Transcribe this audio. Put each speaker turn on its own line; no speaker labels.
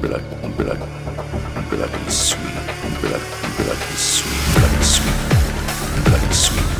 blood, blood, bloody sweet, blood, bloody sweet, bloody sweet, sweet, Blood, sweet, sweet.